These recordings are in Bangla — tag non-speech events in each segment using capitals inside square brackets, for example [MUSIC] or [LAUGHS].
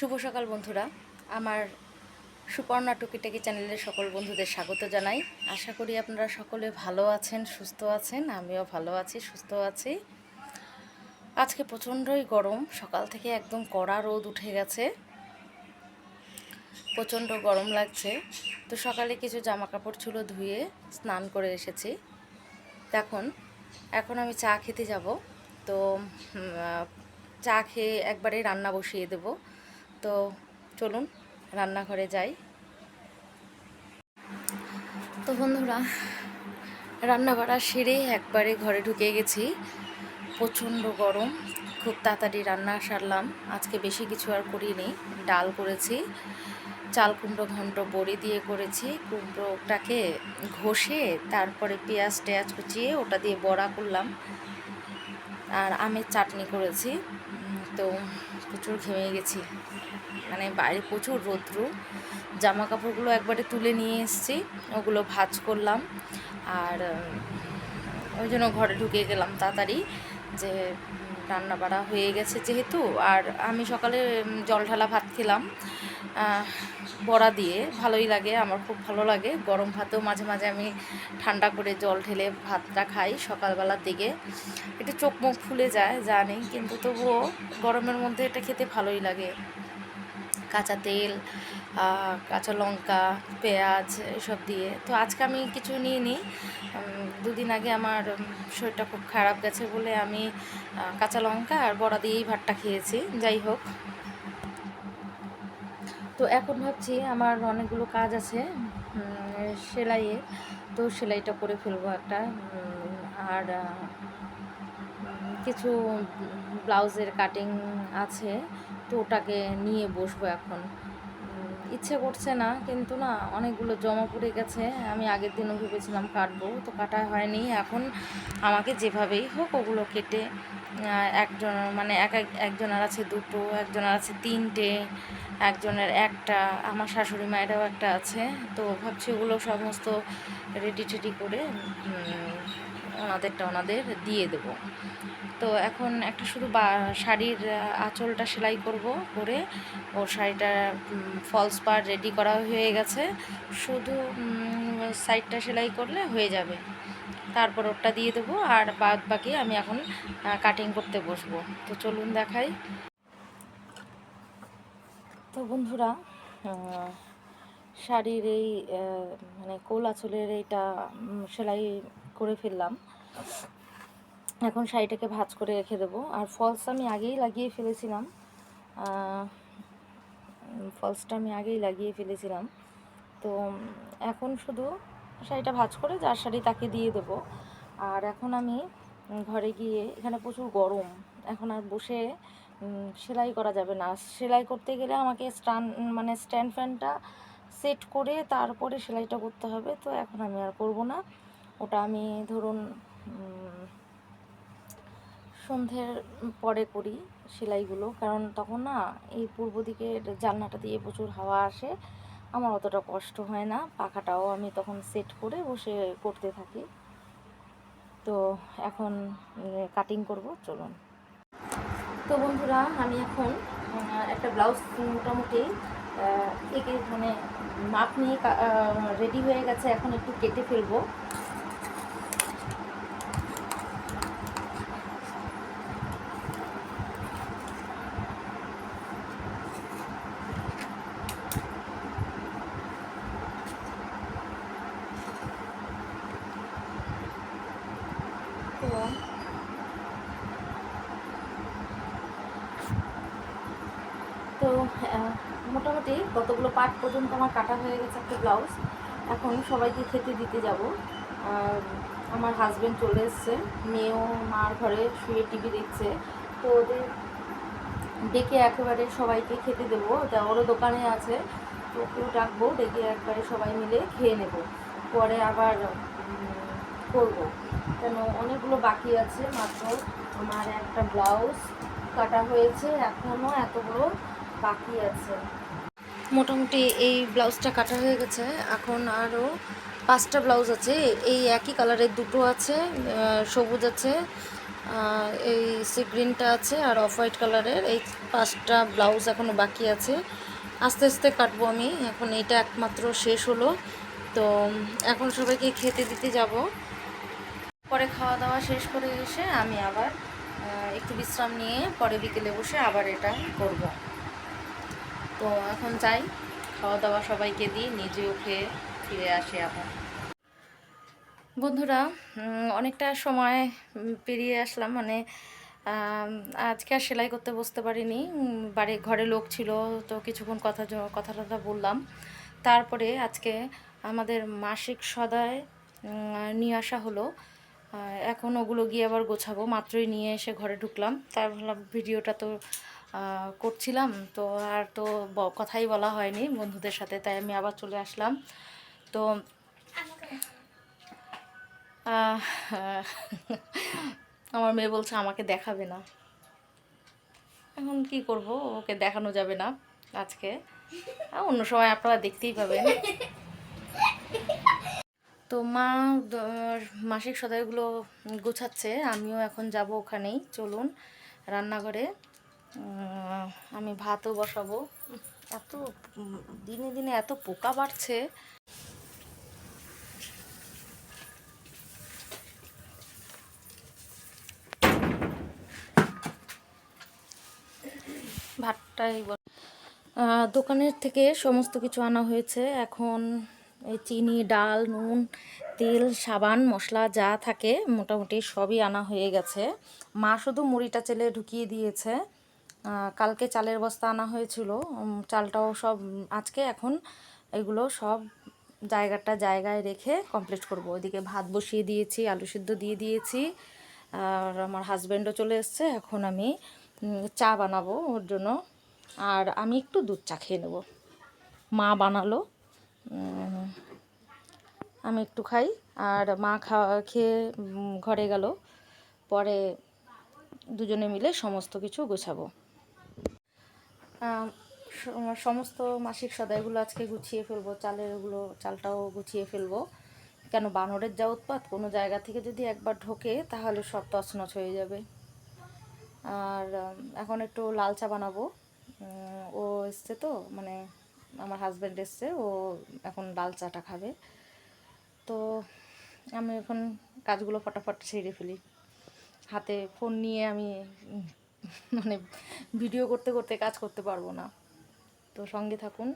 শুভ সকাল বন্ধুরা। আমার সুপর্ণা টুকিটাকি চ্যানেলের সকল বন্ধুদের স্বাগত জানাই। আশা করি আপনারা সকলে ভালো আছেন, সুস্থ আছেন, আমিও ভালো আছি, সুস্থ আছি। আজকে প্রচণ্ডই গরম, সকাল থেকে একদম কড়া রোদ উঠে গেছে। প্রচণ্ড গরম লাগছে। তো সকালে কিছু জামা কাপড় ছিল ধুয়ে স্নান করে এসেছি। দেখুন, এখন আমি চা খেতে যাব। তো চা খেয়ে একবারে রান্না বসিয়ে দেব। তো চলুন রান্নাঘরে যাই। তো বন্ধুরা রান্না বাড়া সেরে একবারে ঘরে ঢুকে গেছি। প্রচণ্ড গরম, খুব তাড়াতাড়ি রান্না সারলাম। আজকে বেশি কিছু আর করিনি, ডাল করেছি, চাল কুমড়ো ঘন্ট বড়ি দিয়ে করেছি। কুমড়োটাকে ঘষে তারপরে পেঁয়াজ টেয়াজ কুচিয়ে ওটা দিয়ে বড়া করলাম। আর আমের চাটনি করেছি, তো প্রচুর ঘেমে গেছি। মানে বাইরে প্রচুর রৌদ্র। জামা কাপড়গুলো একবারে তুলে নিয়ে এসেছি, ওগুলো ভাজ করলাম। আর ওই জন্য ঘরে ঢুকে গেলাম তাড়াতাড়ি যে রান্না বাড়া হয়ে গেছে যেহেতু। আর আমি সকালে জল ঢালা ভাত খেলাম বড়া দিয়ে। ভালোই লাগে, আমার খুব ভালো লাগে। গরম ভাতেও মাঝে মাঝে আমি ঠান্ডা করে জল ঢেলে ভাতটা খাই সকালবেলার দিকে। একটু চোখ মুখ ফুলে যায়, জানি। কিন্তু তবুও গরমের মধ্যে এটা খেতে ভালোই লাগে। কাঁচা তেল কাঁচা লঙ্কা পেঁয়াজ এসব দিয়ে। তো আজকে আমি কিছু নিইনি। উম, দুদিন আগে আমার শরীরটা খুব খারাপ গেছে বলে আমি কাঁচা লঙ্কা আর বড়া দিয়েই ভাতটা খেয়েছি। যাই হোক। তো এখন ভাবছি আমার অনেকগুলো কাজ আছে সেলাইয়ে। তো সেলাইটা করে ফেলব একটা আর কিছু ব্লাউজের কাটিং আছে। তো ওটাকে নিয়ে বসবো এখন। ইচ্ছে করছে না, কিন্তু না অনেকগুলো জমা পড়ে গেছে। আমি আগের দিনও ভেবেছিলাম কাটবো, তো কাটা হয়নি। এখন আমাকে যেভাবেই হোক ওগুলো কেটে একজন মানে এক এক, একজনের আছে দুটো, একজনের আছে তিনটে, একজনের একটা, আমার শাশুড়ি মায়েরাও একটা আছে। তো ভাবছি ওগুলো সমস্ত রেডি টেডি করে ওনাদেরটা ওনাদের দিয়ে দেবো। তো এখন একটা শুধু বা, শাড়ির আঁচলটা সেলাই করব করে ওর শাড়িটা ফলস পার রেডি করা হয়ে গেছে। শুধু সাইডটা সেলাই করলে হয়ে যাবে। তারপর ওরটা দিয়ে দেবো আর বাদ বাকি আমি এখন কাটিং করতে বসবো। তো চলুন দেখাই। তো বন্ধুরা শাড়ির এই মানে কোল আঁচলের এইটা সেলাই করে ফেললাম। এখন শাড়িটাকে ভাজ করে রেখে দেবো। আর ফলস আমি আগেই লাগিয়ে ফেলেছিলাম। ফলসটা আমি আগেই লাগিয়ে ফেলেছিলাম। তো এখন শুধু শাড়িটা ভাজ করে যার শাড়ি তাকে দিয়ে দেবো। আর এখন আমি ঘরে গিয়ে, এখানে প্রচুর গরম। এখন আর বসে সেলাই করা যাবে না। সেলাই করতে গেলে আমাকে স্টান মানে স্ট্যান্ড ফ্যানটা সেট করে তারপরে সেলাইটা করতে হবে। তো এখন আমি আর করব না। ওটা আমি ধরুন সন্ধ্যের পরে করি সেলাইগুলো। কারণ তখন না, এই পূর্ব দিকের জানলাটা দিয়ে প্রচুর হাওয়া আসে। আমার অতটা কষ্ট হয় না। পাখাটাও আমি তখন সেট করে বসে করতে থাকি। তো এখন কাটিং করব, চলুন। তো বন্ধুরা, আমি এখন একটা ব্লাউজ মোটামুটি থেকে মানে মাপ নিয়ে রেডি হয়ে গেছে। এখন একটু কেটে ফেলব তো তো আহ, মোটামুটি কতগুলো পার্ট পর্যন্ত আমার কাটা হয়ে গেছে একটা ব্লাউজ, এখন সবাইকে খেতে দিতে যাব। আমার হাজব্যান্ড চলে এসছে, মেয়েও মার ঘরে শুয়ে টিভি দেখছে, তো ওদের ডেকে একেবারে সবাইকে খেতে দেবো। ওরও দোকানে আছে, তো ওকেও ডাকবো, ডেকে একবারে সবাই মিলে খেয়ে নেব। পরে আবার করব। কেন, অনেকগুলো বাকি আছে, মাত্র আমার একটা ব্লাউজ কাটা হয়েছে এখনও এতগুলো বাকি আছে। মোটামুটি এই ব্লাউজটা কাটা হয়ে গেছে। এখন আরও পাঁচটা ব্লাউজ আছে। এই একই কালারের দুটো আছে সবুজ আছে এই সি গ্রিনটা আছে আর অফ হোয়াইট কালারের। এই পাঁচটা ব্লাউজ এখনও বাকি আছে। আস্তে আস্তে কাটবো আমি। এখন এটা একমাত্র শেষ হলো। তো এখন সবাইকে খেতে দিতে যাব। পরে খাওয়া দাওয়া শেষ করে এসে আমি আবার একটু বিশ্রাম নিয়ে পরে বিকেলে বসে আবার এটা করব। তো এখন যাই খাওয়া দাওয়া সবাইকে দিই, নিজেও খেয়ে ফিরে আসি আবার। বন্ধুরা অনেকটা সময় পেরিয়ে আসলাম মানে আজকে আর সেলাই করতে বসতে পারিনি। বাড়ি ঘরে লোক ছিল, তো কিছুক্ষণ কথা কথা টথা বললাম। তারপরে আজকে আমাদের মাসিক সদায় নিয়ে আসা হলো। এখন ওগুলো গিয়ে আবার গোছাবো। মাত্রই নিয়ে এসে ঘরে ঢুকলাম। তাই ভাবলাম ভিডিওটা তো করছিলাম। তো আর তো কথাই বলা হয়নি বন্ধুদের সাথে, তাই আমি আবার চলে আসলাম। তো [LAUGHS] আমার মেয়ে বলছে আমাকে দেখাবে না। এখন কি করব? ওকে দেখানো যাবে না আজকে। অন্য সময় আপনারা দেখতেই পাবেন। তো মা মাসিক সদাইগুলো গোছাচ্ছে, আমিও এখন যাব ওখানেই, চলুন রান্নাঘরে। আমি ভাতও বসাবো। এত দিনে দিনে এত পোকা বাড়ছে। ভাতটাই দোকানের থেকে সমস্ত কিছু আনা হয়েছে। এখন এই চিনি, ডাল, নুন, তেল, সাবান, মশলা যা থাকে মোটামুটি সবই আনা হয়ে গেছে। মা শুধু মুড়িটা চেলে ঢুকিয়ে দিয়েছে। কালকে চালের বস্তা আনা হয়েছিল। চালটাও সব, আজকে এখন এগুলো সব জায়গাটা জায়গায় রেখে কমপ্লিট করব। ওইদিকে ভাত বসিয়ে দিয়েছি, আলু সিদ্ধ দিয়ে দিয়েছি। আর আমার হাজব্যান্ডও চলে এসছে, এখন আমি চা বানাবো ওর জন্য। আর আমি একটু দুধ চা খেয়ে নেব। মা বানালো। আমি একটু খাই। আর মা খাওয়া, খেয়ে ঘরে গেল। পরে দুজনে মিলে সমস্ত কিছু গোছাবো। সমস্ত মাসিক সদাইগুলো আজকে গুছিয়ে ফেলব। চালের ওগুলো চালটাও গুছিয়ে ফেলব। কেন বানরের যা উৎপাত, কোনো জায়গা থেকে যদি একবার ঢোকে, তাহলে সব তছনছ হয়ে যাবে। আর এখন একটু লাল চা বানাবো। ও এসছে তো মানে আমার হাজব্যান্ড এসছে, ও এখন লাল চাটা খাবে। তো আমি এখন কাজগুলো ফটাফট সেরে ফেলি। হাতে ফোন নিয়ে আমি মানে ভিডিও করতে করতে কাজ করতে পারব না। তো সঙ্গে থাকুন।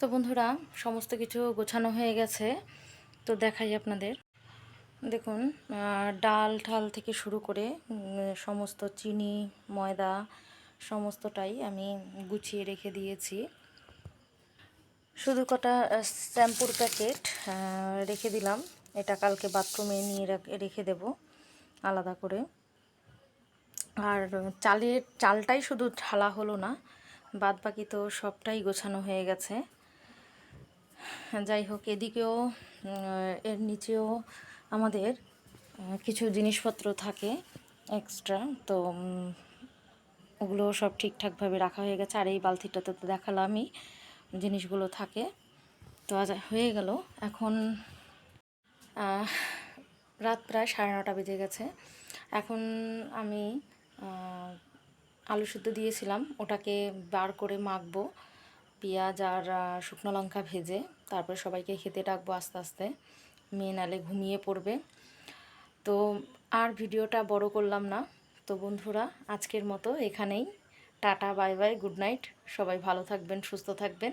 তো বন্ধুরা, সমস্ত কিছু গোছানো হয়ে গেছে। তো দেখাই আপনাদের। দেখুন ডাল ঠাল থেকে শুরু করে সমস্ত চিনি, ময়দা, সমস্তটাই আমি গুছিয়ে রেখে দিয়েছি। শুধু কটা শ্যাম্পুর প্যাকেট রেখে দিলাম। এটা কালকে বাথরুমে নিয়ে রেখে দেব আলাদা করে। আর চালের, চালটাই শুধু ঢালা হলো না বাদ বাকি তো সবটাই গোছানো হয়ে গেছে। যাই হোক, এদিকেও এর নিচেও আমাদের কিছু জিনিসপত্র থাকে এক্সট্রা তো ওগুলো সব ঠিকঠাকভাবে রাখা হয়ে গেছে। আর এই বালতিটাতে তো দেখালামই। জিনিসগুলো থাকে। তো আজ হয়ে গেল। এখন রাত প্রায় সাড়ে নটা বেজে গেছে। এখন আমি আলু সিদ্ধ দিয়েছিলাম। ওটাকে বার করে মাখবো। পেঁয়াজ আর শুকনো লঙ্কা ভেজে তারপরে সবাইকে খেতে ডাকবো আস্তে আস্তে। মেয়ে নালে ঘুমিয়ে পড়বে। তো আর ভিডিওটা বড় করলাম না। তো বন্ধুরা, আজকের মতো এখানেই। টাটা, বাই বাই, গুড নাইট। সবাই ভালো থাকবেন, সুস্থ থাকবেন।